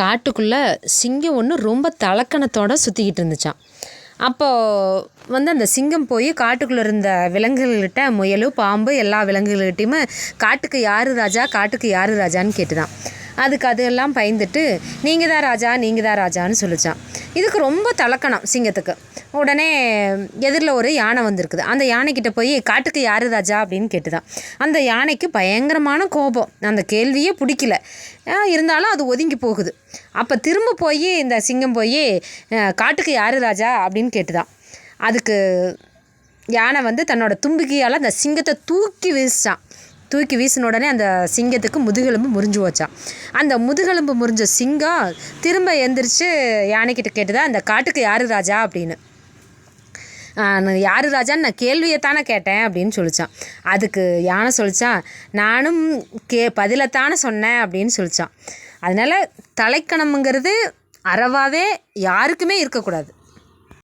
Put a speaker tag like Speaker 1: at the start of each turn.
Speaker 1: காட்டுக்குள்ளே சிங்கம் ஒன்று ரொம்ப தலக்கணத்தோடு சுற்றிக்கிட்டு இருந்துச்சாம். அப்போது வந்து அந்த சிங்கம் போய் காட்டுக்குள்ளே இருந்த விலங்குகள்கிட்ட முயல் பாம்பு எல்லா விலங்குகள்கிட்டையுமே காட்டுக்கு யார் ராஜா? காட்டுக்கு யார் ராஜான்னு கேட்டுதான். அதுக்கு அதெல்லாம் பயந்துட்டு நீங்கள் தான் ராஜா நீங்கள் தான் ராஜான்னு சொல்லிச்சான். இதுக்கு ரொம்ப தலக்கணம் சிங்கத்துக்கு. உடனே எதிரில் ஒரு யானை வந்திருக்குது. அந்த யானைக்கிட்ட போய் காட்டுக்கு யார் ராஜா? அப்படின்னு கேட்டுதான். அந்த யானைக்கு பயங்கரமான கோபம். அந்த கேள்வியே பிடிக்கல. இருந்தாலும் அது ஒதுங்கி போகுது. அப்போ திரும்ப போய் இந்த சிங்கம் போய் காட்டுக்கு யார் ராஜா? அப்படின்னு கேட்டுதான். அதுக்கு யானை வந்து தன்னோட தும்பிக்கையால் அந்த சிங்கத்தை தூக்கி வீசிச்சான். தூக்கி வீசின உடனே அந்த சிங்கத்துக்கு முதுகெலும்பு முறிஞ்சு போச்சான் அந்த முதுகெலும்பு முறிஞ்ச சிங்கம் திரும்ப எந்திரிச்சு யானைக்கிட்ட கேட்டுதான் அந்த காட்டுக்கு யார் ராஜா? அப்படின்னு. யார் ராஜான்னு நான் கேள்வியைத்தானே கேட்டேன் அப்படின்னு சொல்லிச்சான். அதுக்கு யானை சொல்லிச்சான் நானும் கே பதிலைத்தானே சொன்னேன் அப்படின்னு சொல்லிச்சான். அதனால் தலைக்கணம்ங்கிறது அறவாவே யாருக்குமே இருக்கக்கூடாது.